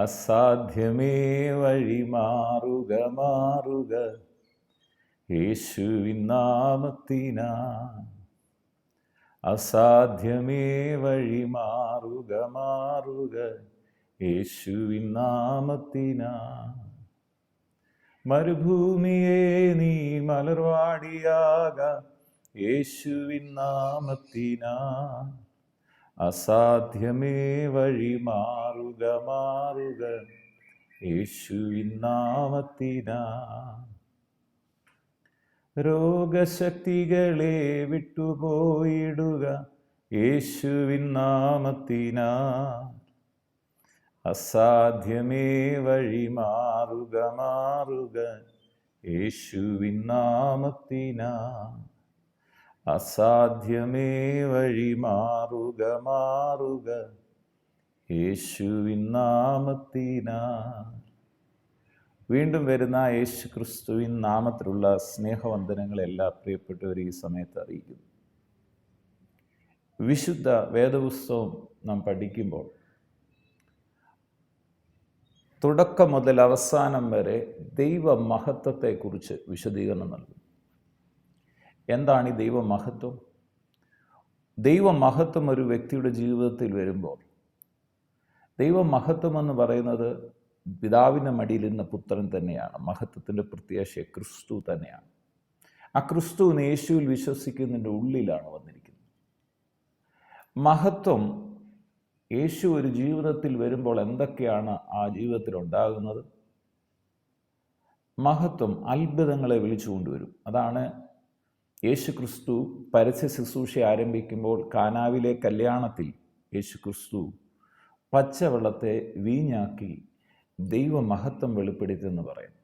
അസാധ്യമേ വഴി മാറുക മാറുക. യേശുവിൻ നാമത്തിനാ. അസാധ്യമേ വഴി മാറുക മാറുക. യേശുവിൻ നാമത്തിനാ. മരുഭൂമിയെ നീ മലർവാടിയാക. യേശുവിൻ നാമത്തിനാ. അസാധ്യമേ വഴി മാറുക മാറുക. യേശുവിൻ നാമത്തിനാ രോഗശക്തികളെ വിട്ടുപോയിടുക. യേശുവിൻ നാമത്തിനാ അസാധ്യമേ വഴി മാറുക മാറുക. യേശുവിൻ നാമത്തിനാ അസാധ്യമേ വഴി മാറുക മാറുക. യേശുവിൻ നാമത്തിനാ വീണ്ടും വരുന്ന യേശു ക്രിസ്തുവിൻ നാമത്തിലുള്ള സ്നേഹവന്ദനങ്ങളെല്ലാ പ്രിയപ്പെട്ടവർ ഈ സമയത്ത് അറിയിക്കുന്നു. വിശുദ്ധ വേദപുസ്തകം നാം പഠിക്കുമ്പോൾ തുടക്കം മുതൽ അവസാനം വരെ ദൈവ മഹത്വത്തെക്കുറിച്ച് വിശദീകരണം നൽകും എന്താണ് ഈ ദൈവമഹത്വം? ദൈവമഹത്വം ഒരു വ്യക്തിയുടെ ജീവിതത്തിൽ വരുമ്പോൾ ദൈവമഹത്വം എന്ന് പറയുന്നത് പിതാവിന്റെ മടിയിലിരുന്ന പുത്രൻ തന്നെയാണ്. മഹത്വത്തിന്റെ പ്രത്യാശ ക്രിസ്തു തന്നെയാണ്. ആ ക്രിസ്തു യേശുവിൽ വിശ്വസിക്കുന്നതിന്റെ ഉള്ളിലാണ് വന്നിരിക്കുന്നത്. മഹത്വം യേശു ഒരു ജീവിതത്തിൽ വരുമ്പോൾ എന്തൊക്കെയാണ് ആ ജീവിതത്തിൽ ഉണ്ടാകുന്നത്? മഹത്വം അത്ഭുതങ്ങളെ വിളിച്ചു കൊണ്ടുവരും അതാണ് യേശു ക്രിസ്തു പരസ്യ ശുശ്രൂഷ ആരംഭിക്കുമ്പോൾ കാനാവിലെ കല്യാണത്തിൽ യേശുക്രിസ്തു പച്ചവെള്ളത്തെ വീഞ്ഞാക്കി ദൈവമഹത്വം വെളിപ്പെടുത്തിയെന്ന് പറയുന്നു.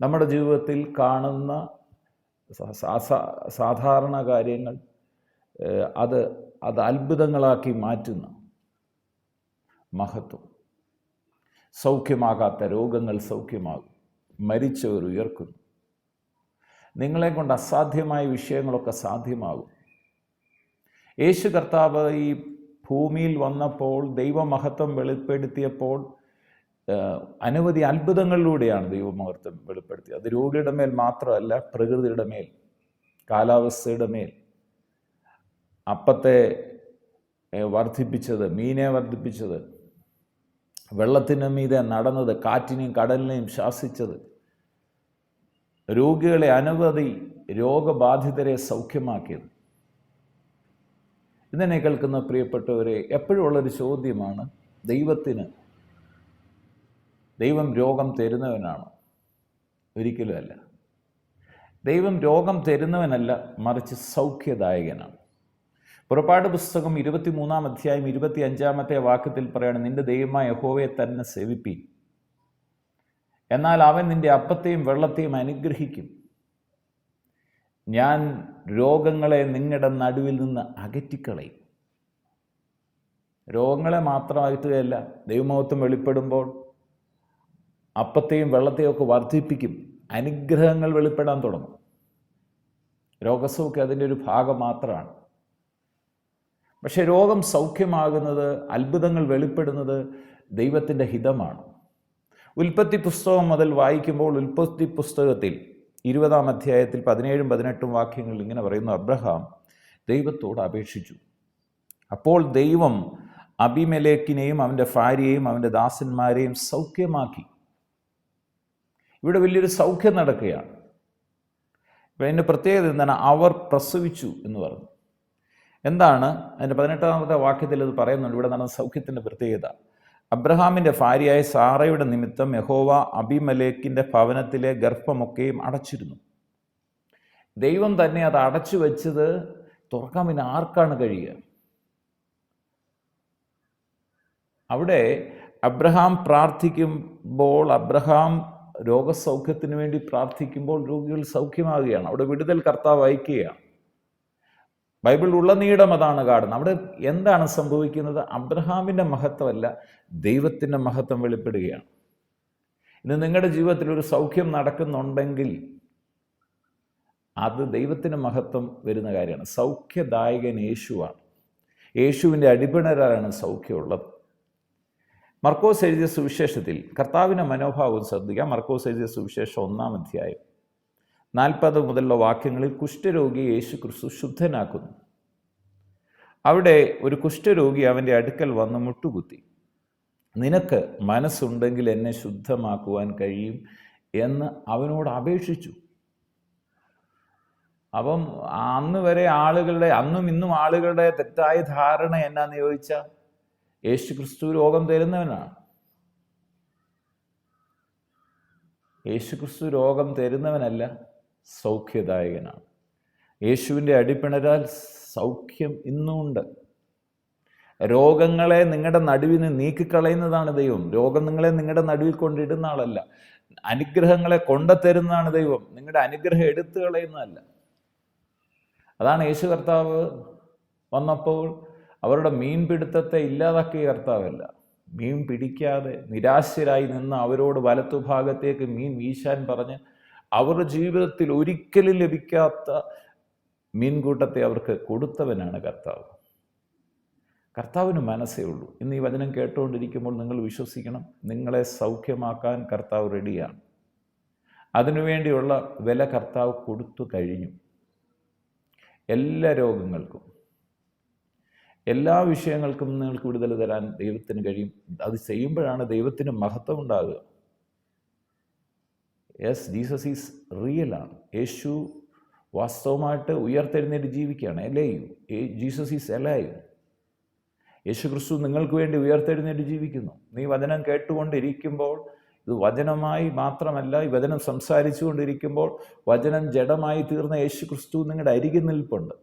നമ്മുടെ ജീവിതത്തിൽ കാണുന്ന സാധാരണ കാര്യങ്ങൾ അത് അത് അത്ഭുതങ്ങളാക്കി മാറ്റുന്ന മഹത്വം. സൗഖ്യമാകാത്ത രോഗങ്ങൾ സൗഖ്യമാകും. മരിച്ചവർ ഉയർക്കുന്നു. നിങ്ങളെ കൊണ്ട് അസാധ്യമായ വിഷയങ്ങളൊക്കെ സാധ്യമാകും. യേശു കർത്താവ് ഈ ഭൂമിയിൽ വന്നപ്പോൾ ദൈവമഹത്വം വെളിപ്പെടുത്തിയപ്പോൾ അനവധി അത്ഭുതങ്ങളിലൂടെയാണ് ദൈവമഹത്വം വെളിപ്പെടുത്തിയത്. അത് രോഗിയുടെ മേൽ മാത്രമല്ല പ്രകൃതിയുടെ മേൽ കാലാവസ്ഥയുടെ മേൽ. അപ്പത്തെ വർദ്ധിപ്പിച്ചത് മീനെ വർദ്ധിപ്പിച്ചത് വെള്ളത്തിനും മീതെ നടന്നത് കാറ്റിനെയും കടലിനെയും ശാസിച്ചത്. രോഗികളെ അനവധി രോഗബാധിതരെ സൗഖ്യമാക്കിയത്. ഇതിനെ കേൾക്കുന്ന പ്രിയപ്പെട്ടവരെ എപ്പോഴും ഉള്ളൊരു ചോദ്യമാണ് ദൈവത്തിന് ദൈവം രോഗം തരുന്നവനാണ്? ഒരിക്കലും അല്ല ദൈവം രോഗം തരുന്നവനല്ല മറിച്ച് സൗഖ്യദായകനാണ്. പുറപ്പാട് പുസ്തകം ഇരുപത്തിമൂന്നാം അധ്യായം ഇരുപത്തി അഞ്ചാമത്തെ വാക്യത്തിൽ പറയാണ് നിന്റെ ദൈവമായ യഹോവയെ തന്നെ സേവിപ്പി എന്നാൽ അവൻ നിന്റെ അപ്പത്തെയും വെള്ളത്തെയും അനുഗ്രഹിക്കും. ഞാൻ രോഗങ്ങളെ നിങ്ങളുടെ നടുവിൽ നിന്ന് അകറ്റിക്കളയും. രോഗങ്ങളെ മാത്രമായിട്ടുകയല്ല ദൈവമഹത്വം വെളിപ്പെടുമ്പോൾ അപ്പത്തെയും വെള്ളത്തെയും ഒക്കെ വർദ്ധിപ്പിക്കും അനുഗ്രഹങ്ങൾ വെളിപ്പെടാൻ തുടങ്ങും. രോഗസൗഖ്യം അതിന്റെ ഒരു ഭാഗം മാത്രമാണ്. പക്ഷേ രോഗം സൗഖ്യമാകുന്നത് അത്ഭുതങ്ങൾ വെളിപ്പെടുന്നത് ദൈവത്തിന്റെ ഹിതമാണ്. ഉൽപ്പത്തി പുസ്തകം മുതൽ വായിക്കുമ്പോൾ ഉൽപ്പത്തി പുസ്തകത്തിൽ ഇരുപതാം അധ്യായത്തിൽ പതിനേഴും പതിനെട്ടും വാക്യങ്ങളിൽ ഇങ്ങനെ പറയുന്നു അബ്രഹാം ദൈവത്തോട് അപേക്ഷിച്ചു. അപ്പോൾ ദൈവം അബിമലേക്കിനെയും അവന്റെ ഭാര്യയെയും അവന്റെ ദാസന്മാരെയും സൗഖ്യമാക്കി. ഇവിടെ വലിയൊരു സൗഖ്യം നടക്കുകയാണ്. ഇപ്പം അതിന്റെ പ്രത്യേകത എന്താണ്? അവർ പ്രസവിച്ചു എന്ന് പറഞ്ഞു. എന്താണ്? അതിന്റെ പതിനെട്ടാമത്തെ വാക്യത്തിൽ ഇത് പറയുന്നുണ്ട്. ഇവിടെ നടന്ന സൗഖ്യത്തിന്റെ പ്രത്യേകത. അബ്രഹാമിന്റെ ഭാര്യയായ സാറയുടെ നിമിത്തം യഹോവ അബിമലേക്കിന്റെ ഭവനത്തിലെ ഗർഭമൊക്കെയും അടച്ചിരുന്നു. ദൈവം തന്നെ അത് അടച്ചു വെച്ചത് തുറക്കാൻ പിന്നെ ആർക്കാണ് കഴിയുക? അവിടെ അബ്രഹാം പ്രാർത്ഥിക്കുമ്പോൾ അബ്രഹാം രോഗസൗഖ്യത്തിന് വേണ്ടി പ്രാർത്ഥിക്കുമ്പോൾ രോഗികൾ സൗഖ്യമാകുകയാണ്. അവിടെ വിടുതൽ കർത്താവ് അയക്കുകയാണ്. ബൈബിൾ ഉള്ളനീളം അതാണ് കാണുന്നത് അവിടെ എന്താണ് സംഭവിക്കുന്നത്? അബ്രഹാമിന്റെ മഹത്വമല്ല ദൈവത്തിന്റെ മഹത്വം വെളിപ്പെടുകയാണ്. ഇന്ന് നിങ്ങളുടെ ജീവിതത്തിൽ ഒരു സൗഖ്യം നടക്കുന്നുണ്ടെങ്കിൽ അത് ദൈവത്തിന്റെ മഹത്വം വരുന്ന കാര്യമാണ്. സൗഖ്യദായകൻ യേശുവാണ്. യേശുവിന്റെ അടിപ്പിണരാണ് സൗഖ്യമുള്ളത്. മർക്കോസ് എഴുതിയ സുവിശേഷത്തിൽ കർത്താവിന്റെ മനോഭാവം ശ്രദ്ധിക്കാം. മർക്കോസ് എഴുതിയ സുവിശേഷം ഒന്നാം അധ്യായം. നാൽപ്പത് മുതലുള്ള വാക്യങ്ങളിൽ കുഷ്ഠരോഗി യേശു ക്രിസ്തു ശുദ്ധനാക്കുന്നു. അവിടെ ഒരു കുഷ്ഠരോഗി അവന്റെ അടുക്കൽ വന്ന് മുട്ടുകുത്തി. നിനക്ക് മനസ്സുണ്ടെങ്കിൽ എന്നെ ശുദ്ധമാക്കുവാൻ കഴിയും എന്ന് അവനോട് അപേക്ഷിച്ചു. അപ്പം അന്ന് വരെ ആളുകളുടെ അന്നും ഇന്നും ആളുകളുടെ തെറ്റായ ധാരണ എന്നാന്ന് ചോദിച്ചാൽ യേശു ക്രിസ്തു രോഗം തരുന്നവനാണ്. യേശു ക്രിസ്തു രോഗം തരുന്നവനല്ല. സൗഖ്യദായകനാണ്. യേശുവിന്റെ അടിപ്പിണരാൽ സൗഖ്യം ഇന്നുമുണ്ട്. രോഗങ്ങളെ നിങ്ങളുടെ നടുവിൽ നിന്ന് നീക്കിക്കളയുന്നതാണ് ദൈവം. രോഗം നിങ്ങളെ നിങ്ങളുടെ നടുവിൽ കൊണ്ടിടുന്ന ആളല്ല. അനുഗ്രഹങ്ങളെ കൊണ്ടുത്തരുന്നതാണ് ദൈവം. നിങ്ങളുടെ അനുഗ്രഹം എടുത്തു കളയുന്നതല്ല. അതാണ് യേശു കർത്താവ് വന്നപ്പോൾ അവരുടെ മീൻ പിടുത്തത്തെ ഇല്ലാതാക്കിയ കർത്താവല്ല. മീൻ പിടിക്കാതെ നിരാശരായി നിന്ന് അവരോട് വലത്തുഭാഗത്തേക്ക് മീൻ വീശാൻ പറഞ്ഞ് അവരുടെ ജീവിതത്തിൽ ഒരിക്കലും ലഭിക്കാത്ത മീൻകൂട്ടത്തെ അവർക്ക് കൊടുത്തവനാണ് കർത്താവ്. കർത്താവിന് മനസ്സേ ഉള്ളൂ. ഇന്ന് ഈ വചനം കേട്ടുകൊണ്ടിരിക്കുമ്പോൾ നിങ്ങൾ വിശ്വസിക്കണം നിങ്ങളെ സൗഖ്യമാക്കാൻ കർത്താവ് റെഡിയാണ്. അതിനുവേണ്ടിയുള്ള വില കർത്താവ് കൊടുത്തു കഴിഞ്ഞു. എല്ലാ രോഗങ്ങൾക്കും എല്ലാ വിഷയങ്ങൾക്കും നിങ്ങൾക്ക് വിടുതൽ തരാൻ ദൈവത്തിന് കഴിയും. അത് ചെയ്യുമ്പോഴാണ് ദൈവത്തിന് മഹത്വം ഉണ്ടാകുക. യെസ് ജീസസ് ഈസ് റിയലാണ് യേശു വാസ്തവമായിട്ട് ഉയർത്തെഴുന്നേറ്റ് ജീവിക്കുകയാണ്. എലയും ജീസസ് ഈസ് എലയും യേശു ക്രിസ്തു നിങ്ങൾക്ക് വേണ്ടി ഉയർത്തെഴുന്നേറ്റ് ജീവിക്കുന്നു. നീ വചനം കേട്ടുകൊണ്ടിരിക്കുമ്പോൾ ഇത് വചനമായി മാത്രമല്ല ഈ വചനം സംസാരിച്ചു കൊണ്ടിരിക്കുമ്പോൾ വചനം ജഡമായി തീർന്ന യേശു ക്രിസ്തു നിങ്ങളുടെ അരികിൽ നിൽപ്പുണ്ട്.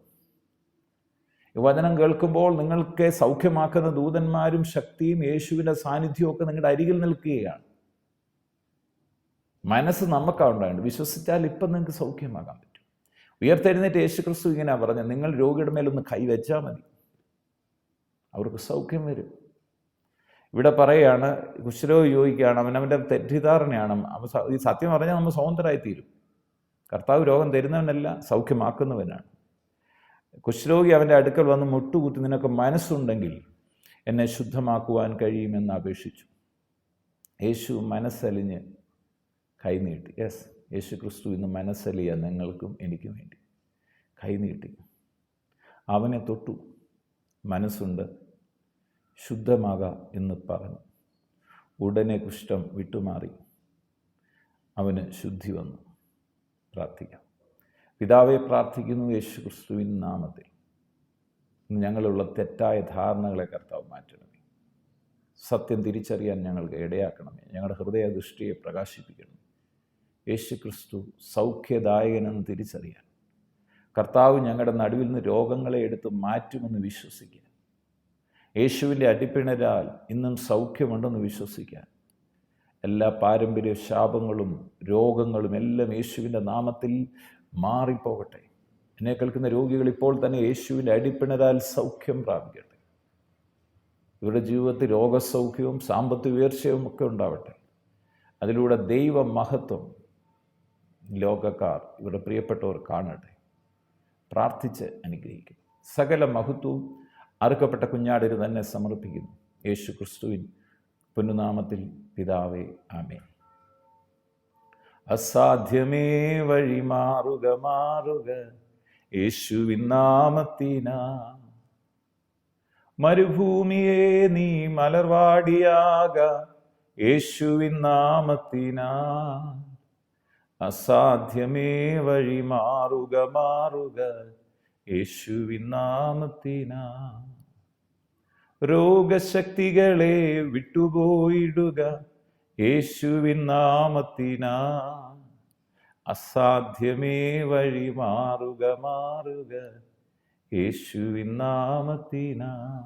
ഈ വചനം കേൾക്കുമ്പോൾ നിങ്ങൾക്ക് സൗഖ്യമാക്കുന്ന ദൂതന്മാരും ശക്തിയും യേശുവിന്റെ സാന്നിധ്യവും ഒക്കെ നിങ്ങളുടെ അരികിൽ നിൽക്കുകയാണ്. മനസ്സ് നമുക്കുണ്ടായിട്ട് വിശ്വസിച്ചാൽ ഇപ്പം നിങ്ങൾക്ക് സൗഖ്യമാകാൻ പറ്റും. ഉയർത്തെഴുന്നേറ്റ് യേശു ക്രിസ്തു ഇങ്ങനെ പറഞ്ഞത്. നിങ്ങൾ രോഗിയുടെ മേലൊന്ന് കൈവച്ചാൽ മതി. അവർക്ക് സൗഖ്യം വരും. ഇവിടെ പറയുകയാണ് കുശലോ യോഗിക്കുകയാണ് അവനവന്റെ തെറ്റിദ്ധാരണയാണ്. ഈ സത്യം പറഞ്ഞാൽ നമ്മൾ സ്വതന്ത്രമായിത്തീരും കർത്താവ് രോഗം തരുന്നവനല്ല സൗഖ്യമാക്കുന്നവനാണ്. കുഷ്രോഗി അവന്റെ അടുക്കൽ വന്ന് മുട്ടുകുത്തി നിനക്ക് മനസ്സുണ്ടെങ്കിൽ എന്നെ ശുദ്ധമാക്കുവാൻ കഴിയുമെന്ന് അപേക്ഷിച്ചു. യേശു മനസ്സലിഞ്ഞ് കൈനീട്ടി യെസ് യേശു ക്രിസ്തു ഇന്ന് മനസ്സലിയ നിങ്ങൾക്കും എനിക്കും വേണ്ടി. കൈനീട്ടി അവനെ തൊട്ടു. മനസ്സുണ്ട്. ശുദ്ധമാക എന്ന് പറഞ്ഞു. ഉടനെ കുഷ്ഠം വിട്ടുമാറി. അവന് ശുദ്ധി വന്നു. പ്രാർത്ഥിക്കാം. പിതാവെ പ്രാർത്ഥിക്കുന്നു യേശു ക്രിസ്തുവിൻ നാമത്തിൽ ഞങ്ങളുള്ള തെറ്റായ ധാരണകളെ കർത്താവ് മാറ്റണമേ. സത്യം തിരിച്ചറിയാൻ ഞങ്ങൾക്ക് ഇടയാക്കണമേ. ഞങ്ങളുടെ ഹൃദയ ദൃഷ്ടിയെ പ്രകാശിപ്പിക്കണം യേശു ക്രിസ്തു സൗഖ്യദായകനെന്ന് തിരിച്ചറിയാൻ. കർത്താവ് ഞങ്ങളുടെ നടുവിൽ നിന്ന് രോഗങ്ങളെ എടുത്ത് മാറ്റുമെന്ന് വിശ്വസിക്കാൻ. യേശുവിന്റെ അടിപ്പിണരാൽ ഇന്നും സൗഖ്യമുണ്ടെന്ന് വിശ്വസിക്കാൻ. എല്ലാ പാരമ്പര്യ ശാപങ്ങളും രോഗങ്ങളും എല്ലാം യേശുവിന്റെ നാമത്തിൽ മാറിപ്പോകട്ടെ. എന്നെ കേൾക്കുന്ന രോഗികൾ ഇപ്പോൾ തന്നെ യേശുവിന്റെ അടിപ്പിണരാൽ സൗഖ്യം പ്രാപിക്കട്ടെ. ഇവരുടെ ജീവിതത്തിൽ രോഗസൗഖ്യവും സാമ്പത്തിക ഉയർച്ചയും ഒക്കെ ഉണ്ടാവട്ടെ. അതിലൂടെ ദൈവ മഹത്വം ലോകക്കാർ ഇവരുടെ പ്രിയപ്പെട്ടവർ കാണട്ടെ. പ്രാർത്ഥിച്ച് അനുഗ്രഹിക്കും. സകല മഹത്വവും അറുക്കപ്പെട്ട കുഞ്ഞാടിന് തന്നെ സമർപ്പിക്കുന്നു. യേശു ക്രിസ്തുവിൻ പുന്നുനാമത്തിൽ പിതാവേ ആമേ അസാധ്യമേ വഴി മാറുക മാറുക യേശുവിൻ നാമത്തിനാ. മരുഭൂമിയെ നീ മലർവാടിയാക യേശുവിൻ നാമത്തിനാ. അസാധ്യമേ വഴി മാറുക മാറുക യേശുവിൻ നാമത്തിനാ. രോഗശക്തികളെ വിട്ടുപോയിടുക യേശുവിൻ നാമത്തിനാ. അസാധ്യമേ വഴി മാറുക മാറുക യേശുവിൻ നാമത്തിനാ.